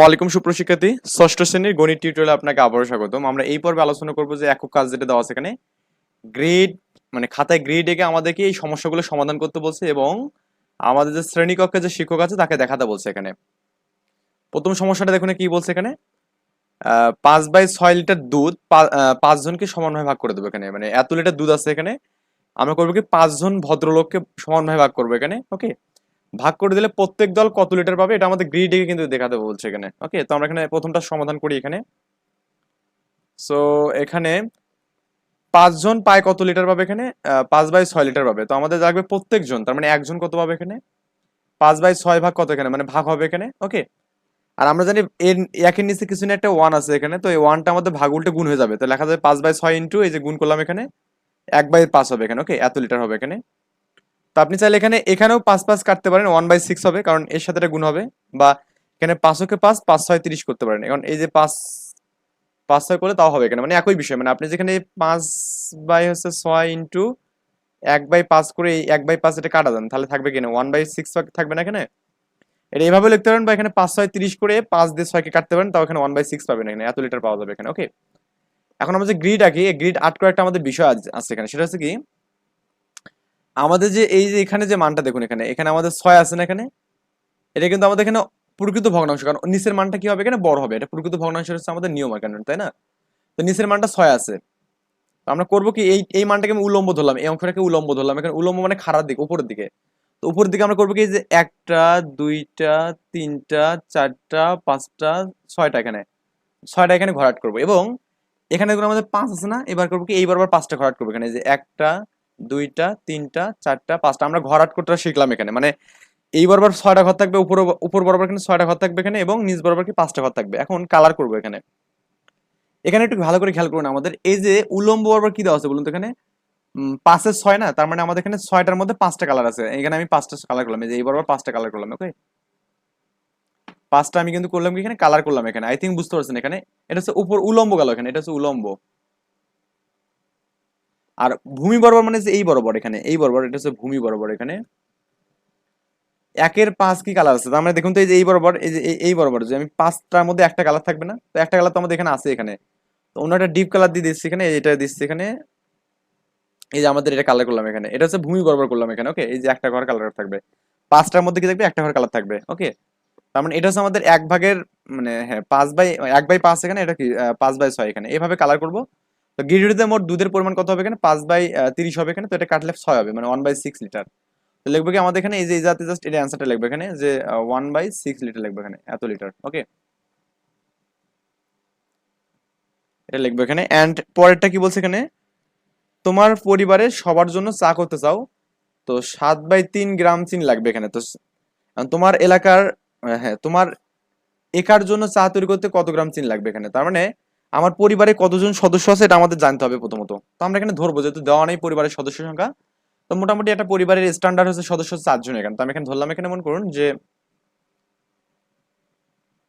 আসসালামু আলাইকুম সুপ্রশিক্ষার্থী ষষ্ঠ শ্রেণির গণিত টিউটোরিয়ালে আপনাকে আবারও স্বাগতম। আমরা এই পর্বে আলোচনা করব যে একক কাজ যেটা দেওয়া আছে এখানে। গ্রেড মানে খাতায় গ্রেড এঁকে আমাদেরকে এই সমস্যাগুলো সমাধান করতে বলছে এবং আমাদের যে শ্রেণীকক্ষে যে শিক্ষক আছে তাকে দেখাতে বলছে এখানে। প্রথম সমস্যাটা দেখুন কি বলছে এখানে। পাঁচ বাই ছয় লিটার দুধ পাঁচজনকে সমানভাবে ভাগ করে দেবো এখানে। মানে এত লিটার দুধ আছে এখানে। আমরা করব কি পাঁচজন ভদ্রলোককে সমানভাবে ভাগ করব এখানে ওকে ভাগ করে দিলে প্রত্যেক দল কত লিটার পাবে এটা আমাদের গ্রিডে কিন্তু দেখাতে বলছে এখানে। ওকে তো আমরা এখানে প্রথমটা সমাধান করি এখানে। সো এখানে পাঁচজন পায় কত লিটার পাবে এখানে? পাঁচ বাই ছয় লিটার পাবে। তো আমাদের লাগবে প্রত্যেকজন তার মানে একজন কত পাবে এখানে? পাঁচ বাই ছয় ভাগ কত এখানে? মানে ভাগ হবে এখানে। ওকে আর আমরা জানি এর, একের নিচে কিছু না একটা ওয়ান আছে এখানে, তো এই ওয়ানটা আমাদের ভাগ উল্টে গুণ হয়ে যাবে। তো লেখা যাবে পাঁচ বাই ছয় ইন্টু এই যে গুণ করলাম এখানে, এক বাই পাঁচ হবে এখানে। ওকে এত লিটার হবে এখানে। তো আপনি চাইলে এখানে, এখানেও পাঁচ পাঁচ কাটতে পারেন ওয়ান বাই সিক্স হবে, কারণ এর সাথে গুণ হবে। বা এখানে পাঁচকে পাঁচ পাঁচ ছয় তিরিশ করতে পারেন। এখন এই যে পাঁচ পাঁচ ছয় করলে তাও হবে এখানে মানে একই বিষয়। মানে আপনি যেখানে পাঁচ বাই হচ্ছে ছয় ইন্টু এক বাই পাঁচ করে এই এক বাই পাঁচ এটা কাটা দেন, তাহলে থাকবে কিনা ওয়ান বাই সিক্স থাকবে না এখানে? এটা এইভাবে লিখতে পারেন বা এখানে পাঁচ ছয় তিরিশ করে পাঁচ দিয়ে ছয়কে কাটতে পারেন, তাও এখানে ওয়ান বাই সিক্স পাবেন এখানে, এত লিটার পাওয়া যাবে এখানে ওকে এখন আমরা যে গ্রিড আঁকি, এই গ্রিড আট করে একটা আমাদের বিষয় আছে এখানে, সেটা হচ্ছে কি আমাদের যে এই যে এখানে যে মানটা দেখুন এখানে এখানে আমাদের ছয় আছে না এখানে? এটা কিন্তু আমাদের এখানে প্রকৃত ভগ্নাংশ, কারণ নিচের মানটা কি হবে এখানে? বড় হবে। এটা প্রকৃত ভগ্নাংশ হচ্ছে আমাদের নিয়ম আর তাই না? তো নিচের মানটা ছয় আছে। আমরা করব কি, এই এই মানটাকে আমি উলম্ব ধরলাম, এই অংশটাকে উলম্ব ধরলাম। এখানে উলম্ব মানে খারাপ দিক, উপরের দিকে। তো উপরের দিকে আমরা করব কি যে একটা, দুইটা, তিনটা, চারটা, পাঁচটা, ছয়টা এখানে। ছয়টা এখানে ঘরাট করব। এবং এখানে আমাদের পাঁচ আছে না? এবার করব কি, এইবার আবার পাঁচটা ঘরাট করব এখানে। যে একটা দুইটা, তিনটা, চারটা, পাঁচটা। আমরা ঘরাট করতে শিখলাম এখানে। মানে এই বরাবর ছয়টা ঘর থাকবে, উপর উপর বরাবর এখানে ছয়টা ঘর থাকবে এখানে এবং নিচ বরাবর কি পাঁচটা ঘর থাকবে। এখন কালার করব এখানে। এখানে একটু ভালো করে খেয়াল করুন আমাদের। এই যে উলম্ব বরাবর কি দেওয়া আছে বলুন তো এখানে? পাঁচের ছয় না? তার মানে আমাদের এখানে ছয়টার মধ্যে পাঁচটা কালার আছে। এখানে আমি পাঁচটা কালার করলাম। এই বরাবর পাঁচটা কালার করলাম ওকে পাঁচটা আমি কিন্তু করলাম কি এখানে? কালার করলাম এখানে। আই থিঙ্ক বুঝতে পারছেন এখানে। এটা হচ্ছে উপর উলম্ব গেল এখানে। এটা হচ্ছে উলম্ব। আর ভূমি বরাবর মানে এই বরাবর এখানে, এই বরাবর, এটা হচ্ছে ভূমি বরাবর এখানে। একের পাঁচ কি কালার আছে? তার মানে দেখুন তো এই যে এই বরাবর, এই যে এই বরাবর, যে আমি পাঁচটার মধ্যে একটা কালার থাকবে না, তো একটা কালার তো আমাদের এখানে আছে এখানে। তো অন্য একটা ডিপ কালার দিয়ে দিচ্ছি এখানে এটা দিচ্ছি এখানে। এই যে আমাদের এটা কালার করলাম এখানে। এটা হচ্ছে ভূমি বরাবর করলাম এখানে ওকে এই যে একটা ঘর কালার থাকবে। পাঁচটার মধ্যে কি থাকবে? একটা ঘর কালার থাকবে ওকে তার মানে এটা হচ্ছে আমাদের এক ভাগের মানে হ্যাঁ পাঁচ বাই, এক বাই পাঁচ এখানে, এটা কি? পাঁচ বাই ছয় এখানে। এভাবে কালার করব। তো গিরিডিতে মোট দুধের পরিমাণ কত হবে এখানে? পাঁচ বাই তিরিশ হবে এখানে, তো এটা কাটলে ছয় হবে মানে ওয়ান বাই সিক্স লিটার তো লিখব কি আমাদের এখানে, এই যে জাতীয় জাস্ট এটা অ্যান্সারটা লিখব এখানে, যে ওয়ান বাই সিক্স লিটার লিখব এখানে, এত লিটার ওকে এটা লিখব এখানে অ্যান্ড পরেরটা কি বলছে এখানে? তোমার পরিবারের সবার জন্য চা করতে চাও, তো সাত বাই তিন গ্রাম চিনি লাগবে এখানে, তো তোমার এলাকার হ্যাঁ তোমার একার জন্য চা তৈরি করতে কত গ্রাম চিনি লাগবে এখানে? তার মানে আমার পরিবারে কতজন সদস্য আছে এটা আমাদের জানতে হবে প্রথমত। তো আমরা এখানে ধরবো, যেহেতু দেওয়া নেই পরিবারের সদস্য সংখ্যা। তো মোটামুটি একটা পরিবারের স্ট্যান্ডার্ড হচ্ছে সদস্য চারজন এখানে। তো আমি এখানে ধরলাম, এখানে মনে করুন যে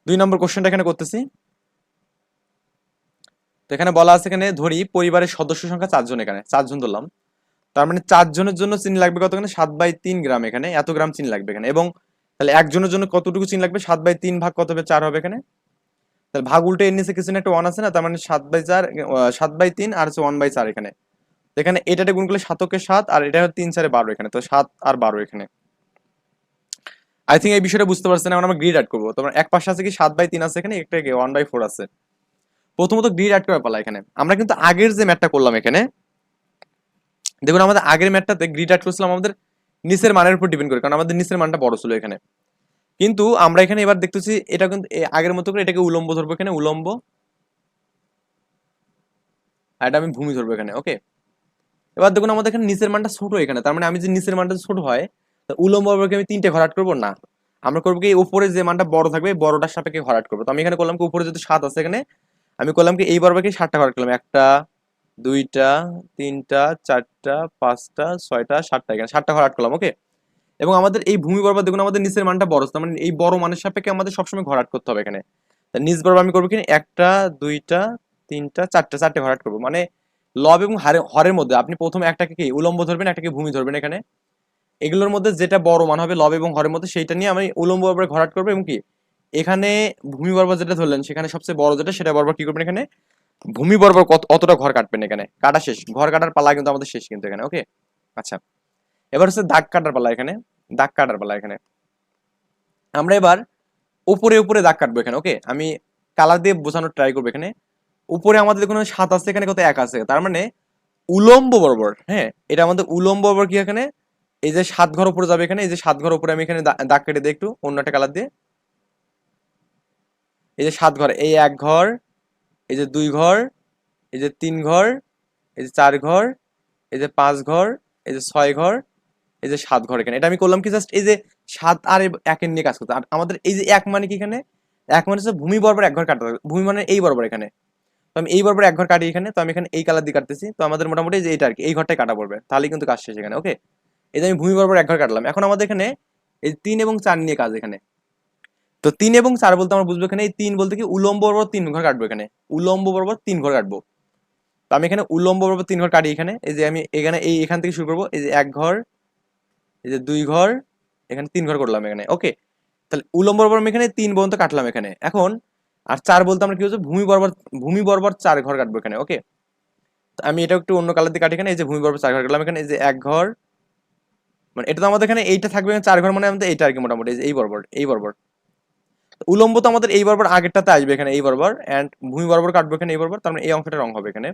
দুই নম্বর কোশ্চেনটা এখানে করতেছি। তো এখানে বলা আছে এখানে ধরি পরিবারের সদস্য সংখ্যা চারজন এখানে, চারজন ধরলাম। তার মানে চারজনের জন্য চিনি লাগবে কত এখানে? সাত বাই তিন গ্রাম এখানে, এত গ্রাম চিনি লাগবে এখানে। এবং তাহলে একজনের জন্য কতটুকু চিনি লাগবে? সাত বাই তিন ভাগ কত হবে? চার হবে এখানে। তাহলে ভাগ উল্টে এর নিচে কিছু না, একটা ওয়ান আছে না, তার মানে সাত বাই চার সাত বাই তিন, আর হচ্ছে ওয়ান বাই চার এখানে। এখানে এটাতে গুণ করলে সাতকে সাত, আর এটা তিন চারে বারো এখানে, তো সাত আর বারো এখানে। আই থিঙ্ক এই বিষয়টা বুঝতে পারছেন, এখন আমরা গ্রিড অ্যাড করব। তোমার এক পাশে আছে কি, সাত বাই তিন আছে এখানে, একটা ওয়ান বাই ফোর আছে। প্রথমত গ্রিড অ্যাড করে পালা এখানে। আমরা কিন্তু আগের যে ম্যাটটা করলাম এখানে, দেখুন আমাদের আগের ম্যাটটাতে গ্রিড অ্যাড করছিলাম আমাদের নিচের মানের উপর ডিপেন্ড করে, কারণ আমাদের নিচের মানটা বড় ছিল এখানে। কিন্তু আমরা এখানে এবার দেখতেছি এটা কিন্তু আগের মতো করে এটাকে উলম্ব ধরবো এখানে, উলম্ব। আর এটা আমি ভূমি ধরবো এখানে ওকে এবার দেখুন আমাদের এখানে নিচের মানটা ছোট এখানে, তার মানে আমি যে নিচের মানটা ছোট হয়, তা উলম্ব বরাবরকে আমি তিনটে ঘরাট করব? না। আমরা করব কি উপরে যে মানটা বড় থাকবে বড়টার সাপেক্ষে ঘরাট করব। তো আমি এখানে করলাম কি, উপরে যেহেতু সাত আছে এখানে, আমি করলাম কি, এই বরাবরকে সাতটা ঘরাট করলাম। একটা, দুইটা, তিনটা, চারটা, পাঁচটা, ছয়টা, সাতটা এখানে, সাতটা ঘর আট করলাম ওকে এবং আমাদের এই ভূমি বরাবর দেখুন আমাদের নিচের মানটা বড় মানে এই বড় মানের সাপেক্ষে আমাদের সবসময় ঘর আট করতে হবে এখানে। নিচ বরাবর আমি করব কি একটা, দুইটা, তিনটা, চারটা, চারটে ঘর আট করব। মানে লব এবং হারে, হরের মধ্যে, আপনি প্রথমে একটাকে কি, উলম্ব ধরবেন, একটাকে ভূমি ধরবেন এখানে। এগুলোর মধ্যে যেটা বড় মান হবে লব এবং হরের মধ্যে, সেইটা নিয়ে আমি উলম্ব বরাবর ঘর আট করব, এবং কি, এখানে ভূমি বরাবর যেটা ধরলেন, সেখানে সবচেয়ে বড় যেটা, সেটা বরাবর কি করবেন এখানে? ভূমি বরাবর কত, অতটা ঘর কাটবেন এখানে। কাটা শেষ, ঘর কাটার পালা কিন্তু আমাদের শেষ কিন্তু এখানে, ওকে? আচ্ছা। এবার হচ্ছে দাগ কাটার পালা এখানে, দাগ কাটার পালা এখানে। আমরা এবার উপরে উপরে দাগ কাটবো এখানে ওকে আমি কালার দিয়ে বোঝানোর ট্রাই করব এখানে। উপরে আমাদের দেখুন সাত আছে, এখানে কত এক আছে। তার মানে উলম্ব বরাবর হ্যাঁ? এটা আমাদের উলম্ব বরাবর কি এখানে? এই যে সাত ঘর উপরে যাবে এখানে, এই যে সাত ঘর উপরে আমি এখানে দাগ কেটে দিই একটু, অন্য একটা কালার দিয়ে। এই যে সাত ঘর, এই এক ঘর, এই যে দুই ঘর, এই যে তিন ঘর, এই যে চার ঘর, এই যে পাঁচ ঘর, এই যে ছয় ঘর এই যে সাত ঘর এখানে। এটা আমি করলাম কি জাস্ট এই যে সাত আর একের নিয়ে কাজ করতে। আর আমাদের এই যে এক মানে কি এখানে? এক মানে হচ্ছে ভূমি বরাবর এক ঘর কাটতে হবে। ভূমি মানে এই বরাবর এখানে। তো আমি এই বরাবর এক ঘর কাটি এখানে। তো আমি এখানে এই কালার দিয়ে কাটতেছি। তো আমাদের মোটামুটি যে এটা আর কি। এই ঘরটাই কাটা পড়বে। তাহলেই কিন্তু কাজ শেষ এখানে ওকে এই যে আমি ভূমি বরাবর এক ঘর কাটলাম। এখন আমাদের এখানে এই তিন এবং চার নিয়ে কাজ এখানে। তো তিন এবং চার বলতে আমরা বুঝব এখানে। এই তিন বলতে কি উলম্ব বরাবর তিন ঘর কাটবো এখানে। উলম্ব বরাবর তিন ঘর কাটবো। তো আমি এখানে উলম্ব বরাবর তিন ঘর কাটি এখানে। এই যে আমি এখানে এই এখান থেকে শুরু করব। এই যে এক ঘর এই যে দুই ঘর, এখানে তিন ঘর করলাম এখানে ওকে তাহলে উলম্ব বরাবর এখানে তিন পর্যন্ত কাটলাম এখানে। এখন, আর চার বলতে আমরা কি হচ্ছে ভূমি বরাবর ভূমি বরাবর চার ঘর কাটবো এখানে ওকে আমি এটা একটু অন্য কালার দিয়ে কাটি এখানে, এই যে ভূমি বরাবর চার ঘর কাটলাম এখানে, এই যে এক ঘর মানে এটা তো আমাদের এখানে এইটা থাকবে চার ঘর মানে আমাদের এইটা আর কি মোটামুটি, এই বরাবর এই বরাবর। উলম্ব তো আমাদের এই বরাবর আগেরটাতে আসবে এখানে এই বরাবর এন্ড ভূমি বরাবর কাটবো এখানে এই বরাবর, তার মানে এই অংশটা রং হবে এখানে।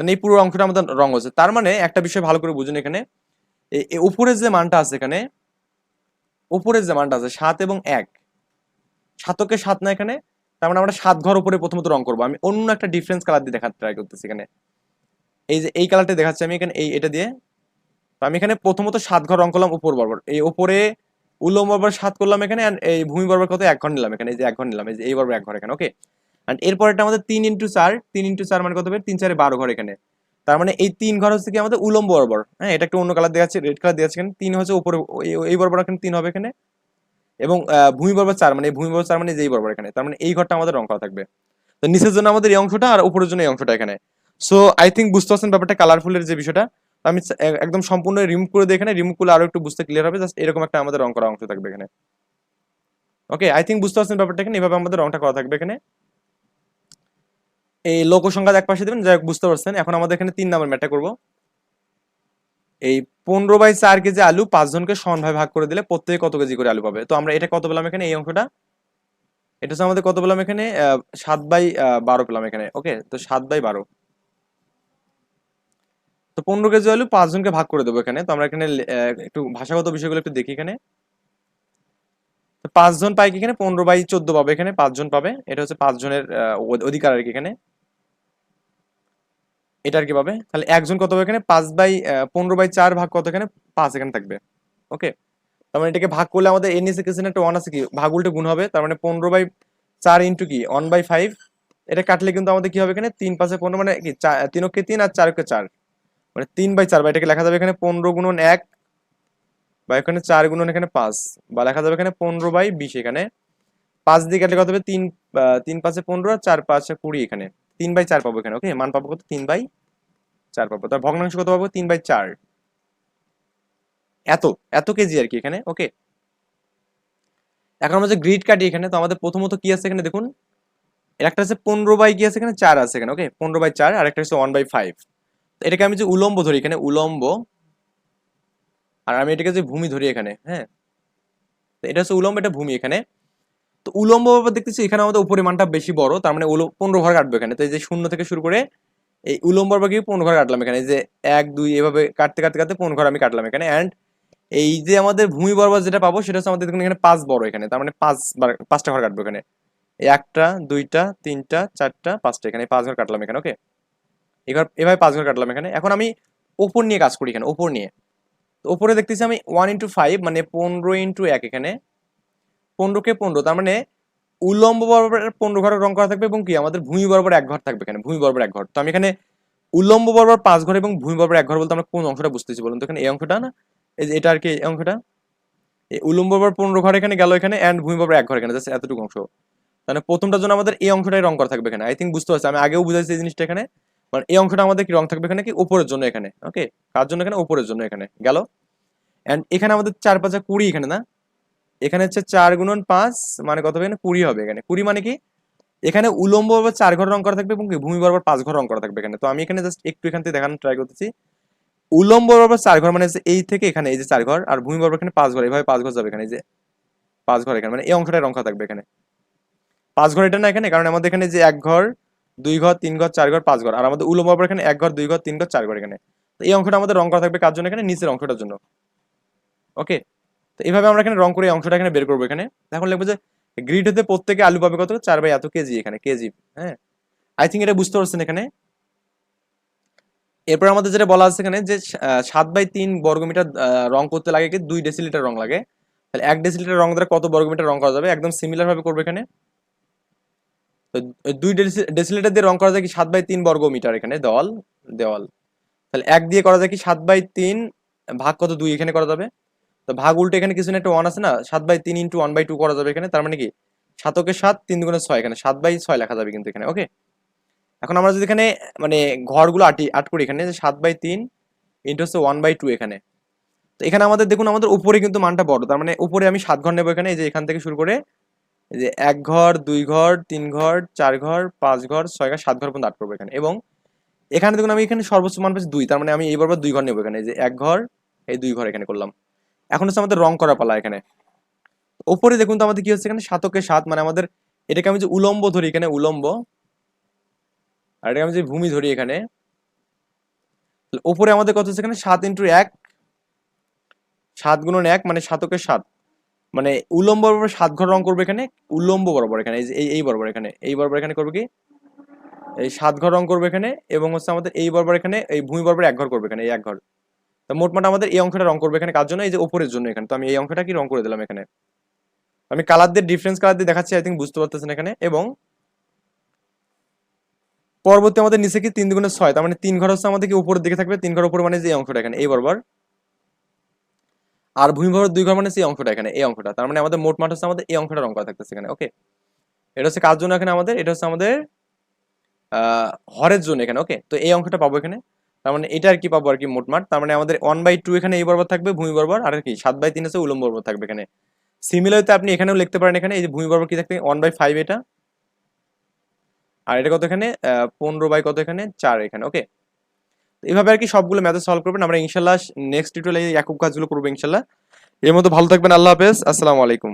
তাহলে এই পুরো অংশটা আমাদের রং হচ্ছে তার মানে একটা বিষয় ভালো করে বুঝুন এখানে। উপরের যে মানটা আছে এখানে, উপরের যে মানটা আছে, সাত এবং এক, সাতকে সাত না এখানে, তার মানে আমরা সাত ঘর উপরে প্রথমত রং করব। আমি অন্য একটা ডিফারেন্স কালার দিয়ে দেখার ট্রাই করতেছি এখানে। এই যে, এই কালারটা দেখাচ্ছি আমি এখানে, এই, এটা দিয়ে। তো আমি এখানে প্রথমত সাত ঘর রং করলাম উপর বরাবর। এই উপরে উলম বরাবর সাত করলাম এখানে এই ভূমি বরাবর কত? এক ঘর নিলাম এখানে। এই যে, এক ঘর নিলাম, এই যে, এই বরাবর এক ঘর এখানে ওকে এন্ড এরপরটা আমাদের তিন ইন্টু চার, তিন ইন্টু চার মানে কত হবে তিন চারে বারো ঘর এখানে। তার মানে এই তিন ঘর হচ্ছে কি আমাদের উলম্ব বরাবর। হ্যাঁ এটা একটু অন্য কালার আছে রেড কালার আছে এখানে। তিন হচ্ছে উপরে, এই- বরাবর এখানে তিন হবে এখানে। এবং ভূমি বরাবর চার মানে ভূমি বরাবর চার মানে যেই বরাবর এখানে। তার মানে এই ঘরটা আমাদের রং করা থাকবে। তো নিচের জন্য আমাদের এই অংশটা আর উপরের জন্য এই অংশটা এখানে। সো আই থিঙ্ক বুঝতে পারছেন ব্যাপারটা কালারফুলের যে বিষয়টা। আমি একদম সম্পূর্ণ রিমুভ করে দিই এখানে রিমুভ করলে আরও একটু বুঝতে ক্লিয়ার হবে। জাস্ট এরকম একটা আমাদের রং করা অংশ থাকবে এখানে। ওকে আই থিঙ্ক বুঝতে পারছেন ব্যাপারটা এখানে। এভাবে আমাদের রংটা করা থাকবে এখানে। এই লোক সংখ্যা এক পাশে দেবেন, যাই বুঝতে পারছেন। এখন আমাদের এখানে তিন নাম্বার ম্যাটটা করব। এই পনেরো বাই চার কেজি আলু পাঁচজনকে সমানভাবে ভাগ করে দিলে প্রত্যেকে কত কেজি করে আলু পাবে? তো আমরা এটা কত পেলাম এখানে, এই অংশটা? এটা হচ্ছে আমাদের কত পেলাম এখানে? সাত বাই বারো পেলাম এখানে, ওকে? তো সাত বাই বারো। তো পনেরো কেজি আলু পাঁচজনকে ভাগ করে দেবো এখানে। তো আমরা এখানে একটু ভাষাগত বিষয়গুলো একটু দেখি এখানে। পাঁচজন পাই কি এখানে? পনেরো বাই চোদ্দ পাবে এখানে, পাঁচজন পাবে। এটা হচ্ছে পাঁচজনের অধিকার আর কি এখানে। এটা আর কি পাবে? তাহলে একজন কত হবে এখানে? পাঁচ বাই পনেরো বাই চার ভাগ কত এখানে? পাঁচ এখানে থাকবে। ওকে? তার মানে এটাকে ভাগ করলে আমাদের এর নিচে কিছু একটা ওয়ান আছে কি? ভাগ উল্টে গুণ হবে। তার মানে পনেরো বাই চার ইন্টু কি? ওয়ান বাই ফাইভ এটা কাটলে কিন্তু আমাদের কি হবে এখানে? তিন পাঁচে পনেরো মানে কি? চা- তিনকে তিন আর চারকে চার। মানে তিন বাই চার বা এটাকে লেখা যাবে এখানে পনেরো গুণন এক বা এখানে চার গুণন এখানে পাঁচ বা লেখা যাবে এখানে পনেরো বাই বিশ এখানে। পাঁচ দিয়ে কাটলে কত হবে? তিন তিন পাঁচে পনেরো আর চার পাঁচে কুড়ি এখানে। তিন বাই চার পাবো এখানে, ওকে? মান পাবো কত? তিন বাই চার পাবো। তার ভগ্নাংশ কত পাবো? তিন বাই চার। এত এত কেজি আর কি এখানে? ওকে। এখন আমরা যে গ্রিড কাটি এখানে, তো আমাদের প্রথমত কি আছে এখানে দেখুন? একটা আছে পনেরো বাই কি আছে এখানে? চার আছে এখানে, ওকে? পনেরো বাই চার, আর একটা হচ্ছে ওয়ান বাই ফাইভ এটাকে আমি যে উলম্ব ধরি এখানে, উলম্ব, আর আমি এটাকে যে ভূমি ধরি এখানে হ্যাঁ? এটা হচ্ছে উলম্ব, এটা ভূমি এখানে। তো উলম্ব ব্যাপার দেখতেছি এখানে আমাদের উপরে মানটা বেশি বড়, তার মানে পনেরো ঘর কাটবে এখানে। তো এই যে শূন্য থেকে শুরু করে এই উলম্বর গিয়ে পনেরো ঘর কাটলাম এখানে। যে এক, দুই, এভাবে কাটতে কাটতে কাটতে পনেরো ঘর আমি কাটলাম এখানে। অ্যান্ড এই যে আমাদের ভূমি বরাবর যেটা পাবো, সেটা হচ্ছে আমাদের এখানে পাঁচ বড় এখানে। তার মানে পাঁচ পাঁচটা ঘর কাটবো এখানে। একটা, দুইটা, তিনটা, চারটা, পাঁচটা এখানে। পাঁচ ঘর কাটলাম এখানে ওকে এবার এভাবে পাঁচ ঘর কাটলাম এখানে। এখন আমি ওপর নিয়ে কাজ করি এখানে, ওপর নিয়ে। তো ওপরে দেখতেছি আমি ওয়ান ইন্টু ফাইভ মানে পনেরো ইন্টু এক এখানে। পনেরোকে পনেরো, তার মানে উলম্ব বরাবর পনেরো ঘরের রং করা থাকবে এবং কি? আমাদের ভূমি বরাবর এক ঘর থাকবে এখানে, ভূমি বরাবর এক ঘর। তো আমি এখানে উল্লম্ব বরাবর পাঁচ ঘর এবং ভূমি বরাবর এক ঘর বলতে আমরা কোন অংশটা বুঝতেছি বলুন তো? এখানে এই অংশটা না? এটা আর কি এই অংশটা? এই উলম্ব বরাবর পনেরো ঘর এখানে গেল এখানে অ্যান্ড ভূমি বরাবর এক ঘর এখানে, জাস্ট এতটুকু অংশ। তাহলে প্রথমটার জন্য আমাদের এই অংশটাই রং করা থাকবে এখানে। আই থিঙ্ক বুঝতে পারছি, আমি আগেও বুঝাইছি এই জিনিসটা এখানে। মানে এই অংশটা আমাদের কি রং থাকবে এখানে কি? উপরের জন্য এখানে ওকে কার জন্য এখানে? উপরের জন্য এখানে, গেল। এন্ড এখানে আমাদের চার পাঁচা কুড়ি এখানে না? এখানে হচ্ছে চার গুণন পাঁচ মানে কত হবে এখানে? কুড়ি হবে এখানে। কুড়ি মানে কি? এখানে উলম্ব বরাবর চার ঘর রং করা থাকবে এবং ভূমি বরাবর পাঁচ ঘর রং করা থাকবে এখানে। তো আমি এখানে জাস্ট একটু এখান থেকে দেখানোর ট্রাই করতেছি। উলম্ব বরাবর চার ঘর মানে এই থেকে এখানে, এই যে চার ঘর, আর ভূমি বরাবর এখানে পাঁচ ঘর। এইভাবে পাঁচ ঘর যাবে এখানে, এই যে পাঁচ ঘর এখানে। মানে এই অংশটা রং করা থাকবে এখানে। পাঁচ ঘর এটা না এখানে, কারণ আমাদের এখানে যে এক ঘর, দুই ঘর, তিন ঘর, চার ঘর, পাঁচ ঘর। আর আমাদের উলম্ব বরাবর এখানে এক ঘর, দুই ঘর, তিন ঘর, চার ঘর এখানে। এই অংশটা আমাদের রং করা থাকবে কার জন্য এখানে? নিচের অংশটার জন্য। ওকে তো এইভাবে আমরা এখানে রং করে অংশটা এখানে বের করব এখানে। এখন লিখব যে গ্রিড হতে প্রত্যেকে আলু পাবে কত? চার বাই এত কেজি এখানে, কেজি হ্যাঁ? আই থিঙ্ক এটা বুঝতে পারছেন এখানে। এরপর আমাদের যেটা বলা আছে এখানে যে সাত বাই তিন বর্গমিটার রং করতে লাগে কি? দুই ডেসিলিটার রং লাগে। তাহলে এক ডেসিলিটার রং দ্বারা কত বর্গমিটার রং করা যাবে? একদম সিমিলার ভাবে করবে এখানে। ওই দুই ডেসিলিটার দিয়ে রং করা যায় কি? সাত বাই তিন বর্গমিটার এখানে, দেওয়াল দেওয়াল। তাহলে এক দিয়ে করা যায় কি? সাত বাই তিন ভাগ কত? দুই এখানে করা যাবে। তো ভাগ উল্টো এখানে কিছু না, একটা ওয়ান আছে না? সাত বাই তিন ইন্টু ওয়ান বাই টু করা যাবে এখানে, তার মানে কি? সাতকে সাত, তিন দুগুণে ছয় এখানে, সাত বাই ছয় লেখা যাবে কিন্তু এখানে ওকে এখন আমরা যদি এখানে মানে ঘরগুলো আটি, আট করি এখানে, যে সাত বাই তিন ইন্টু হচ্ছে ওয়ান বাই টু এখানে। তো এখানে আমাদের, দেখুন আমাদের উপরে কিন্তু মানটা বড়, তার মানে উপরে আমি সাত ঘর নেব এখানে, এই যে এখান থেকে শুরু করে, এই যে এক ঘর, দুই ঘর, তিন ঘর, চার ঘর, পাঁচ ঘর, ছয় ঘর, সাত ঘর পর্যন্ত আট করব এখানে, এবং এখানে দেখুন আমি এখানে সর্বোচ্চ মান পাচ্ছি দুই, তার মানে আমি এইবার দুই ঘর নেব এখানে যে এক ঘর, এই দুই ঘর এখানে করলাম। এখন হচ্ছে আমাদের রং করা পালা এখানে। ওপরে দেখুন তো আমাদের কি হচ্ছে এখানে? সাতকে সাত মানে আমাদের এটাকে আমি যে উলম্ব ধরি এখানে, উলম্ব। আর এটাকে আমি যে ভূমি ধরি এখানে। ওপরে আমাদের কত হচ্ছে এখানে? সাত ইন্টু এক। সাত গুণন এক মানে সাতকে সাত। মানে উলম্ব বরাবর সাত ঘর রং করবে এখানে, উলম্ব বরাবর এখানে এই এই বরাবর এখানে, এই বরাবর এখানে করবে কি? এই সাত ঘর রং করবে এখানে, এবং হচ্ছে আমাদের এই বরাবর এখানে, এই ভূমি বরাবর এক ঘর করবে এখানে, এই এক ঘর। তো মোটমাট আমাদের এই অংশটা রং করবে এখানে কার জন্য? এই যে ওপরের জন্য এখানে। তো আমি এই অংশটা কি রং করে দিলাম এখানে? আমি কালার দিয়ে ডিফারেন্স কালার দিয়ে দেখাচ্ছি আই থিঙ্ক বুঝতে পারতেছেন এখানে। এবং পরবর্তী আমাদের নিচে কি তিন দুগুণে ছয়? তার মানে তিন ঘর হচ্ছে আমাদের কি উপরের দিকে থাকবে? তিন ঘর উপর মানে যে অংশটা এখানে এই বরাবর আর ভূমি বরাবর দুই ঘর মানে সেই অংশটা এখানে, এই অংশটা তার মানে আমাদের মোট মাঠ হচ্ছে আমাদের এই অংশটা রং করা থাকতেছে এখানে ওকে এটা হচ্ছে কার জন্য এখানে আমাদের? এটা হচ্ছে আমাদের, আহ, হরের জন্য এখানে ওকে তো এই অংশটা পাবো এখানে। তার মানে এটা আর কি পাবো আর কি মোটমাট তার মানে আমাদের ওয়ান বাই টু এখানে এই বরাবর থাকবে, ভূমি বরাবর, আর কি সাত বাই তিন আছে, উলম্ব বরাবর থাকবে এখানে। সিমিলারতে আপনি এখানেও লিখতে পারেন, এখানে এই যে ভূমি বরাবর কি থাকবে? ওয়ান বাই ফাইভ এটা। আর এটা কত এখানে? পনেরো বাই কত এখানে? চার এখানে ওকে এইভাবে আর কি সবগুলো ম্যাথ সলভ করবেন। আমরা ইনশাল্লাহ নেক্সট টিউটোরিয়ালে একক কাজগুলো করব ইনশাল্লাহ। এর মধ্যে ভালো থাকবেন, আল্লাহ হাফেজ। আসসালামু আলাইকুম।